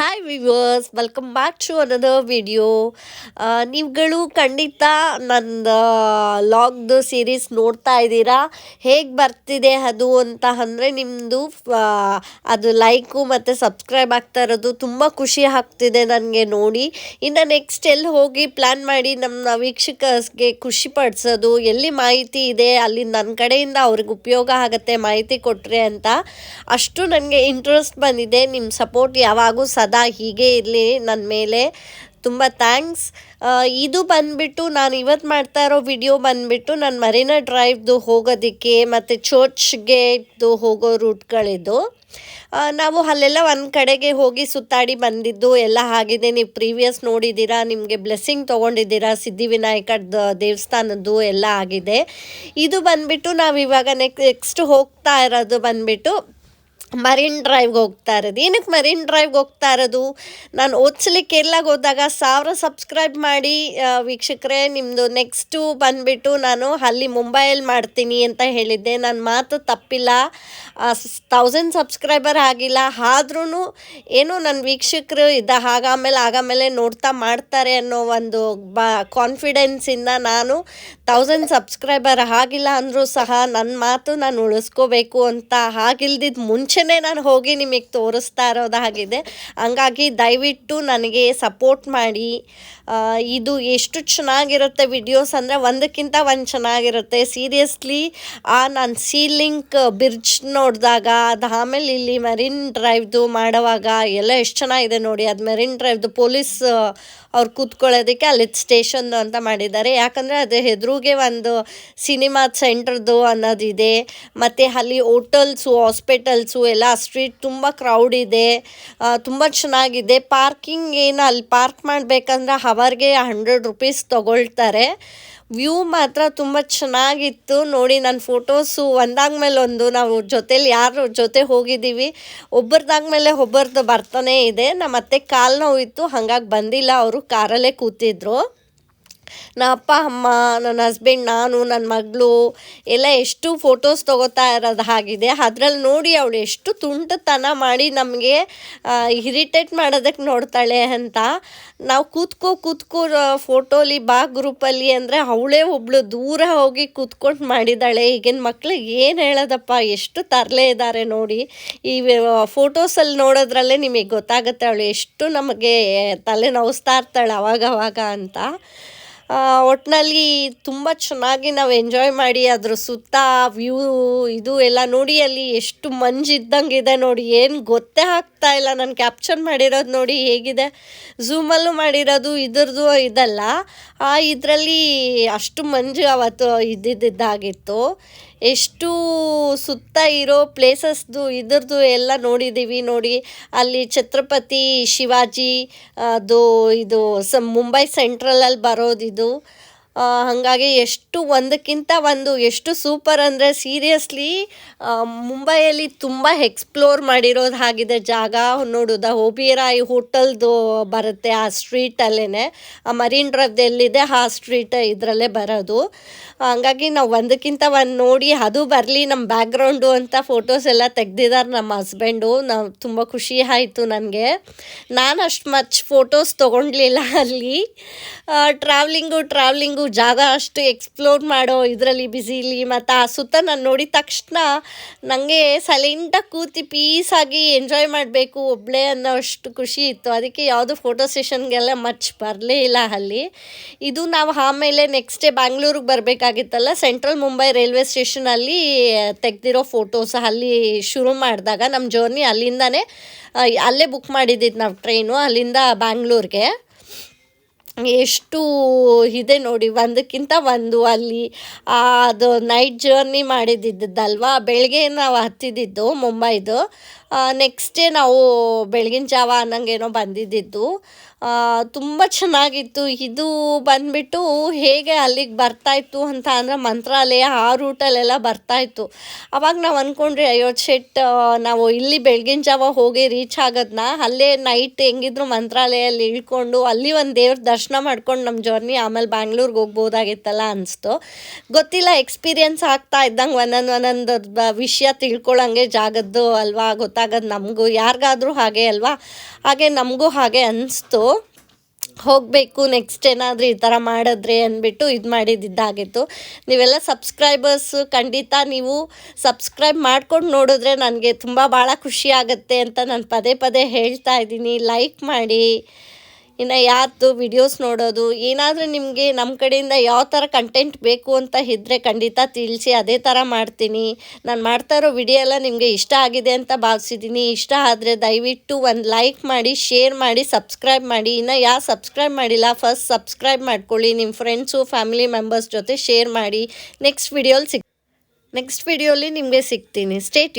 Hi viewers welcome back to another video ನೀವುಗಳು ಖಂಡಿತ ನನ್ನ ಲಾಗ್ದು ಸೀರೀಸ್ ನೋಡ್ತಾ ಇದ್ದೀರಾ? ಹೇಗೆ ಬರ್ತಿದೆ ಅದು ಅಂತ ಅಂದರೆ ನಿಮ್ಮದು ಅದು ಲೈಕು ಮತ್ತು ಸಬ್ಸ್ಕ್ರೈಬ್ ಆಗ್ತಾ ಇರೋದು ತುಂಬ ಖುಷಿ ಆಗ್ತಿದೆ ನನಗೆ ನೋಡಿ. ಇನ್ನು ನೆಕ್ಸ್ಟ್ ಎಲ್ಲಿ ಹೋಗಿ ಪ್ಲ್ಯಾನ್ ಮಾಡಿ ನಮ್ಮ ವೀಕ್ಷಕರಿಗೆ ಖುಷಿ ಪಡಿಸೋದು, ಎಲ್ಲಿ ಮಾಹಿತಿ ಇದೆ, ಅಲ್ಲಿ ನನ್ನ ಕಡೆಯಿಂದ ಅವ್ರಿಗೆ ಉಪಯೋಗ ಆಗುತ್ತೆ ಮಾಹಿತಿ ಕೊಟ್ಟರೆ ಅಂತ ಅಷ್ಟು ನನಗೆ ಇಂಟ್ರೆಸ್ಟ್ ಬಂದಿದೆ. ನಿಮ್ಮ ಸಪೋರ್ಟ್ ಯಾವಾಗೂ ಹೀಗೆ ಇರಲಿ ನನ್ನ ಮೇಲೆ. ತುಂಬ ಥ್ಯಾಂಕ್ಸ್ ಇದು ಬಂದುಬಿಟ್ಟು ನಾನು ಇವತ್ತು ಮಾಡ್ತಾ ಇರೋ ವಿಡಿಯೋ ಬಂದುಬಿಟ್ಟು ನಾನು ಮರೀನಾ ಡ್ರೈವ್ದು ಹೋಗೋದಕ್ಕೆ ಮತ್ತು ಚರ್ಚ್ಗೆ ಹೋಗೋ ರೂಟ್ಗಳಿದ್ದು ನಾವು ಅಲ್ಲೆಲ್ಲ ಒಂದು ಕಡೆಗೆ ಹೋಗಿ ಸುತ್ತಾಡಿ ಬಂದಿದ್ದು, ಎಲ್ಲ ಆಗಿದೆ ನೀವು ಪ್ರೀವಿಯಸ್ ನೋಡಿದ್ದೀರಾ, ನಿಮಗೆ ಬ್ಲೆಸ್ಸಿಂಗ್ ತೊಗೊಂಡಿದ್ದೀರಾ ಸಿದ್ಧಿವಿನಾಯಕ ದೇವಸ್ಥಾನದ್ದು ಎಲ್ಲ ಆಗಿದೆ. ಇದು ಬಂದುಬಿಟ್ಟು ನಾವು ಇವಾಗ ನೆಕ್ ನೆಕ್ಸ್ಟ್ ಹೋಗ್ತಾ ಇರೋದು ಬಂದ್ಬಿಟ್ಟು ಮರೀನ್ ಡ್ರೈವ್ಗೆ ಹೋಗ್ತಾ ಇರೋದು. ಏನಕ್ಕೆ ಮರಿನ್ ಡ್ರೈವ್ಗೆ ಹೋಗ್ತಾ ಇರೋದು? ನಾನು ಓದಿಸ್ಲಿಕ್ಕೆ ಎಲ್ಲಾಗ ಹೋದಾಗ ಸಾವಿರ ಸಬ್ಸ್ಕ್ರೈಬ್ ಮಾಡಿ ವೀಕ್ಷಕರೇ ನಿಮ್ಮದು ನೆಕ್ಸ್ಟು ಬಂದುಬಿಟ್ಟು ನಾನು ಅಲ್ಲಿ ಮುಂಬೈಯಲ್ಲಿ ಮಾಡ್ತೀನಿ ಅಂತ ಹೇಳಿದ್ದೆ. ನನ್ನ ಮಾತು ತಪ್ಪಿಲ್ಲ. ತೌಸಂಡ್ ಸಬ್ಸ್ಕ್ರೈಬರ್ ಆಗಿಲ್ಲ. ಆದ್ರೂ ಏನು ನನ್ನ ವೀಕ್ಷಕರು ಇದ್ದ ಆಗಾಮೇಲೆ ಆಗಾಮೇಲೆ ನೋಡ್ತಾ ಮಾಡ್ತಾರೆ ಅನ್ನೋ ಒಂದು ಬ ಕಾನ್ಫಿಡೆನ್ಸಿಂದ ನಾನು ತೌಸಂಡ್ ಸಬ್ಸ್ಕ್ರೈಬರ್ ಆಗಿಲ್ಲ ಅಂದರೂ ಸಹ ನನ್ನ ಮಾತು ನಾನು ಉಳಿಸ್ಕೋಬೇಕು ಅಂತ ಆಗಿಲ್ದಿದ್ದು ಮುಂಚೆನೇ ನಾನು ಹೋಗಿ ನಿಮಗೆ ತೋರಿಸ್ತಾ ಇರೋದಾಗಿದೆ ಹಂಗಾಗಿ ದಯವಿಟ್ಟು ನನಗೆ ಸಪೋರ್ಟ್ ಮಾಡಿ. ಇದು ಎಷ್ಟು ಚೆನ್ನಾಗಿರುತ್ತೆ ವಿಡಿಯೋಸ್ ಅಂದರೆ ಒಂದಕ್ಕಿಂತ ಒಂದು ಚೆನ್ನಾಗಿರುತ್ತೆ. ಸೀರಿಯಸ್ಲಿ ಆ ನಾನು ಸೀಲಿಂಕ್ ಬ್ರಿಡ್ಜ್ ನೋಡಿದಾಗ, ಅದು ಆಮೇಲೆ ಇಲ್ಲಿ ಮೆರಿನ್ ಡ್ರೈವ್ದು ಮಾಡುವಾಗ ಎಲ್ಲ ಎಷ್ಟು ಚೆನ್ನಾಗಿದೆ ನೋಡಿ. ಅದು ಮೆರಿನ್ ಡ್ರೈವ್ದು ಪೊಲೀಸ್ ಅವ್ರು ಕೂತ್ಕೊಳ್ಳೋದಕ್ಕೆ ಅಲ್ಲಿ ಸ್ಟೇಷನ್ ಅಂತ ಮಾಡಿದ್ದಾರೆ. ಯಾಕಂದರೆ ಅದು ಎದುರುಗೆ ಒಂದು ಸಿನಿಮಾ ಸೆಂಟ್ರದ್ದು ಅನ್ನೋದಿದೆ. ಮತ್ತು ಅಲ್ಲಿ ಹೋಟೆಲ್ಸು, ಹಾಸ್ಪಿಟಲ್ಸು ಎಲ್ಲ ಸ್ಟ್ರೀಟ್ ತುಂಬ ಕ್ರೌಡ್ ಇದೆ ತುಂಬ ಚೆನ್ನಾಗಿದೆ. ಪಾರ್ಕಿಂಗ್ ಏನು ಅಲ್ಲಿ ಪಾರ್ಕ್ ಮಾಡಬೇಕಂದ್ರೆ ಹವರ್ಗೆ ಹಂಡ್ರೆಡ್ ರುಪೀಸ್ ತೊಗೊಳ್ತಾರೆ. ವ್ಯೂ ಮಾತ್ರ ತುಂಬ ಚೆನ್ನಾಗಿತ್ತು. ನೋಡಿ ನನ್ನ ಫೋಟೋಸು ಒಂದಾದ್ಮೇಲೆ ಒಂದು. ನಾವು ಜೊತೇಲಿ ಯಾರು ಜೊತೆ ಹೋಗಿದ್ದೀವಿ ಒಬ್ಬರದಾದ್ಮೇಲೆ ಒಬ್ಬರದ್ದು ಬರ್ತಾನೆ ಇದೆ. ನಮ್ಮ ಅತ್ತೆ ಕಾಲು ನೋವಿತ್ತು, ಹಾಗಾಗಿ ಬಂದಿಲ್ಲ. ಅವರು ಕಾರಲ್ಲೇ ಕೂತಿದ್ರು. ನಮ್ಮ ಅಪ್ಪ, ಅಮ್ಮ, ನನ್ನ ಹಸ್ಬೆಂಡ್ ನಾನು ನನ್ನ ಮಗಳು ಎಲ್ಲ ಎಷ್ಟು ಫೋಟೋಸ್ ತೊಗೋತಾ ಇರೋದು ಆಗಿದೆ ಅದ್ರಲ್ಲಿ ನೋಡಿ ಅವಳು ಎಷ್ಟು ತುಂಟತನ ಮಾಡಿ ನಮಗೆ ಇರಿಟೇಟ್ ಮಾಡೋದಕ್ಕೆ ನೋಡ್ತಾಳೆ ಅಂತ. ನಾವು ಕೂತ್ಕೋ ಕೂತ್ಕೋ ಫೋಟೋಲಿ ಬಾ ಗ್ರೂಪಲ್ಲಿ ಅಂದರೆ ಅವಳೇ ಒಬ್ಳು ದೂರ ಹೋಗಿ ಕೂತ್ಕೊಂಡು ಮಾಡಿದ್ದಾಳೆ ಈಗಿನ ಮಕ್ಳಿಗೆ ಏನು ಹೇಳೋದಪ್ಪ, ಎಷ್ಟು ತರಲೆ ಇದ್ದಾರೆ ನೋಡಿ. ಈ ಫೋಟೋಸಲ್ಲಿ ನೋಡೋದ್ರಲ್ಲೇ ನಿಮಗೆ ಗೊತ್ತಾಗುತ್ತೆ ಅವಳು ಎಷ್ಟು ನಮಗೆ ತಲೆ ನೋವಿಸ್ತಾ ಇರ್ತಾಳೆ ಅವಾಗವಾಗ ಅವಾಗ ಅಂತ. ಒಟ್ಟಿನಲ್ಲಿ ತುಂಬ ಚೆನ್ನಾಗಿ ನಾವು ಎಂಜಾಯ್ ಮಾಡಿ ಅದ್ರ ಸುತ್ತ ವ್ಯೂ ಇದು ಎಲ್ಲ ನೋಡಿ ಅಲ್ಲಿ ಎಷ್ಟು ಮಂಜು ಇದ್ದಂಗೆ ಇದೆ ನೋಡಿ. ಏನು ಗೊತ್ತೇ ಆಗ್ತಾ ಇಲ್ಲ. ನಾನು ಕ್ಯಾಪ್ಚರ್ ಮಾಡಿರೋದು ನೋಡಿ ಹೇಗಿದೆ. ಝೂಮಲ್ಲೂ ಮಾಡಿರೋದು, ಇದ್ರದ್ದು ಇದಲ್ಲ. ಇದರಲ್ಲಿ ಅಷ್ಟು ಮಂಜು ಅವತ್ತು ಇದ್ದಿದ್ದಾಗಿತ್ತು ಎಷ್ಟು ಸುತ್ತ ಇರೋ ಪ್ಲೇಸಸ್ದು, ಇದ್ರದ್ದು ಎಲ್ಲ ನೋಡಿದ್ದೀವಿ. ನೋಡಿ, ಅಲ್ಲಿ ಛತ್ರಪತಿ ಶಿವಾಜಿ, ಅದು ಇದು ಸ, ಮುಂಬೈ ಸೆಂಟ್ರಲಲ್ಲಿ ಬರೋದಿದು. ಹಾಗಾಗಿ ಎಷ್ಟು ಒಂದಕ್ಕಿಂತ ಒಂದು, ಎಷ್ಟು ಸೂಪರ್ ಅಂದರೆ ಸೀರಿಯಸ್ಲಿ ಮುಂಬೈಯಲ್ಲಿ ತುಂಬ ಎಕ್ಸ್ಪ್ಲೋರ್ ಮಾಡಿರೋದು ಹಾಗಿದೆ ಜಾಗ. ನೋಡೋದ ಓಬಿರಾಯ್ ಹೋಟೆಲ್ದು ಬರುತ್ತೆ ಆ ಸ್ಟ್ರೀಟಲ್ಲೇ ಆ ಮರೀನ್ ಡ್ರೈವ್ದು ಎಲ್ಲಿದೆ ಆ ಸ್ಟ್ರೀಟ್ ಇದರಲ್ಲೇ ಬರೋದು. ಹಂಗಾಗಿ ನಾವು ಒಂದಕ್ಕಿಂತ ಒಂದು ನೋಡಿ, ಅದು ಬರಲಿ ನಮ್ಮ ಬ್ಯಾಕ್ಗ್ರೌಂಡು ಅಂತ ಫೋಟೋಸ್ ಎಲ್ಲ ತೆಗ್ದಿದ್ದಾರೆ ನಮ್ಮ ಹಸ್ಬೆಂಡು ನಾವು ತುಂಬ ಖುಷಿ ಆಯಿತು ನನಗೆ. ನಾನು ಅಷ್ಟು ಮಚ್ ಫೋಟೋಸ್ ತೊಗೊಂಡ್ಲಿಲ್ಲ ಅಲ್ಲಿ. ಟ್ರಾವ್ಲಿಂಗು ಟ್ರಾವ್ಲಿಂಗು ಜಾಗ ಅಷ್ಟು ಎಕ್ಸ್ಪ್ಲೋರ್ ಮಾಡೋ ಇದರಲ್ಲಿ ಬ್ಯುಸಿಲಿ ಮತ್ತು ಆ ಸುತ್ತ ನಾನು ನೋಡಿದ ತಕ್ಷಣ ನನಗೆ ಸೈಲೆಂಟಾಗಿ ಕೂತಿ ಪೀಸಾಗಿ ಎಂಜಾಯ್ ಮಾಡಬೇಕು ಒಬ್ಬಳೇ ಅನ್ನೋ ಅಷ್ಟು ಖುಷಿ ಇತ್ತು. ಅದಕ್ಕೆ ಯಾವುದು ಫೋಟೋ ಸೆಷನ್ಗೆಲ್ಲ ಮಚ್ ಬರಲೇ ಇಲ್ಲ ಅಲ್ಲಿ. ಇದು ನಾವು ಆಮೇಲೆ ನೆಕ್ಸ್ಟ್ ಡೇ ಬ್ಯಾಂಗ್ಳೂರಿಗೆ ಬರಬೇಕಾಗಿತ್ತಲ್ಲ ಸೆಂಟ್ರಲ್ ಮುಂಬೈ ರೈಲ್ವೆ ಸ್ಟೇಷನಲ್ಲಿ ತೆಗೆದಿರೋ ಫೋಟೋಸ್ ಅಲ್ಲಿ ಶುರು ಮಾಡಿದಾಗ ನಮ್ಮ ಜರ್ನಿ ಅಲ್ಲಿಂದನೇ ಅಲ್ಲೇ ಬುಕ್ ಮಾಡಿದ್ದಿದ್ದು ನಾವು ಟ್ರೈನು ಅಲ್ಲಿಂದ ಬ್ಯಾಂಗ್ಳೂರಿಗೆ ಎಷ್ಟು ಇದೆ ನೋಡಿ, ಒಂದಕ್ಕಿಂತ ಒಂದು ಅಲ್ಲಿ ಅದು ನೈಟ್ ಜರ್ನಿ ಮಾಡಿದ್ದಿದ್ದಲ್ವಾ ಬೆಳಗ್ಗೆ ನಾವು ಹತ್ತಿದ್ದಿದ್ದು ಮುಂಬೈದು. ನೆಕ್ಸ್ಟ್ ಡೇ ನಾವು ಬೆಳಗಿನ ಜಾವ ಅನ್ನಂಗೇನೋ ಬಂದಿದ್ದಿದ್ದು. ತುಂಬ ಚೆನ್ನಾಗಿತ್ತು. ಇದು ಬಂದ್ಬಿಟ್ಟು ಹೇಗೆ ಅಲ್ಲಿಗೆ ಬರ್ತಾಯಿತ್ತು ಅಂತ ಅಂದರೆ, ಮಂತ್ರಾಲಯ ಆ ರೂಟಲ್ಲೆಲ್ಲ ಬರ್ತಾಯಿತ್ತು ಅವಾಗ ನಾವು ಅಂದ್ಕೊಂಡ್ರಿ ಅಯ್ಯೋ ಶೆಟ್ ನಾವು ಇಲ್ಲಿ ಬೆಳಗಿನ ಜಾವ ಹೋಗಿ ರೀಚ್ ಆಗೋದನ್ನ ಅಲ್ಲೇ ನೈಟ್ ಹೆಂಗಿದ್ರು ಮಂತ್ರಾಲಯಲ್ಲಿ ಇಳ್ಕೊಂಡು ಅಲ್ಲಿ ಒಂದು ದೇವ್ರ ದರ್ಶನ ಮಾಡ್ಕೊಂಡು ನಮ್ಮ ಜರ್ನಿ ಆಮೇಲೆ ಬ್ಯಾಂಗ್ಳೂರ್ಗೆ ಹೋಗ್ಬೋದಾಗಿತ್ತಲ್ಲ ಅನಿಸ್ತು. ಗೊತ್ತಿಲ್ಲ ಎಕ್ಸ್ಪೀರಿಯನ್ಸ್ ಆಗ್ತಾ ಇದ್ದಂಗೆ ಒಂದೊಂದು ಒಂದೊಂದು ವಿಷಯ ತಿಳ್ಕೊಳ್ಳೋಂಗೆ ಜಾಗದ್ದು ಅಲ್ವಾ, ಗೊತ್ತಾಗೋದು ನಮಗೂ, ಯಾರಿಗಾದರೂ ಹಾಗೆ ಅಲ್ವಾ? ಹಾಗೆ ನಮಗೂ ಹಾಗೆ ಅನಿಸ್ತು. ಹೋಗಬೇಕು ನೆಕ್ಸ್ಟ್ ಏನಾದರೂ ಈ ಥರ ಮಾಡಿದ್ರೆ ಅಂದ್ಬಿಟ್ಟು ಇದು ಮಾಡಿದ್ದಿದ್ದಾಗಿತ್ತು. ನೀವೆಲ್ಲ ಸಬ್ಸ್ಕ್ರೈಬರ್ಸು ಖಂಡಿತ ನೀವು ಸಬ್ಸ್ಕ್ರೈಬ್ ಮಾಡ್ಕೊಂಡು ನೋಡಿದ್ರೆ ನನಗೆ ತುಂಬ ಭಾಳ ಖುಷಿ ಆಗುತ್ತೆ ಅಂತ ನಾನು ಪದೇ ಪದೇ ಹೇಳ್ತಾ ಇದ್ದೀನಿ. ಲೈಕ್ ಮಾಡಿ. ಇನ್ನು ಯಾರ್ದು ವಿಡಿಯೋಸ್ ನೋಡೋದು, ಏನಾದರೂ ನಿಮಗೆ ನಮ್ಮ ಕಡೆಯಿಂದ ಯಾವ ಥರ ಕಂಟೆಂಟ್ ಬೇಕು ಅಂತ ಇದ್ದರೆ ಖಂಡಿತ ತಿಳಿಸಿ, ಅದೇ ಥರ ಮಾಡ್ತೀನಿ. ನಾನು ಮಾಡ್ತಾ ಇರೋ ವಿಡಿಯೋ ಎಲ್ಲ ನಿಮಗೆ ಇಷ್ಟ ಆಗಿದೆ ಅಂತ ಭಾವಿಸಿದ್ದೀನಿ ಇಷ್ಟ ಆದರೆ ದಯವಿಟ್ಟು ಒಂದು ಲೈಕ್ ಮಾಡಿ ಶೇರ್ ಮಾಡಿ ಸಬ್ಸ್ಕ್ರೈಬ್ ಮಾಡಿ. ಇನ್ನು ಯಾರು ಸಬ್ಸ್ಕ್ರೈಬ್ ಮಾಡಿಲ್ಲ ಫಸ್ಟ್ ಸಬ್ಸ್ಕ್ರೈಬ್ ಮಾಡ್ಕೊಳ್ಳಿ. ನಿಮ್ಮ ಫ್ರೆಂಡ್ಸು ಫ್ಯಾಮಿಲಿ ಮೆಂಬರ್ಸ್ ಜೊತೆ ಶೇರ್ ಮಾಡಿ. ನೆಕ್ಸ್ಟ್ ವಿಡಿಯೋಲಿ ಸಿಗ್ ನೆಕ್ಸ್ಟ್ ವಿಡಿಯೋಲಿ ನಿಮಗೆ ಸಿಗ್ತೀನಿ. State you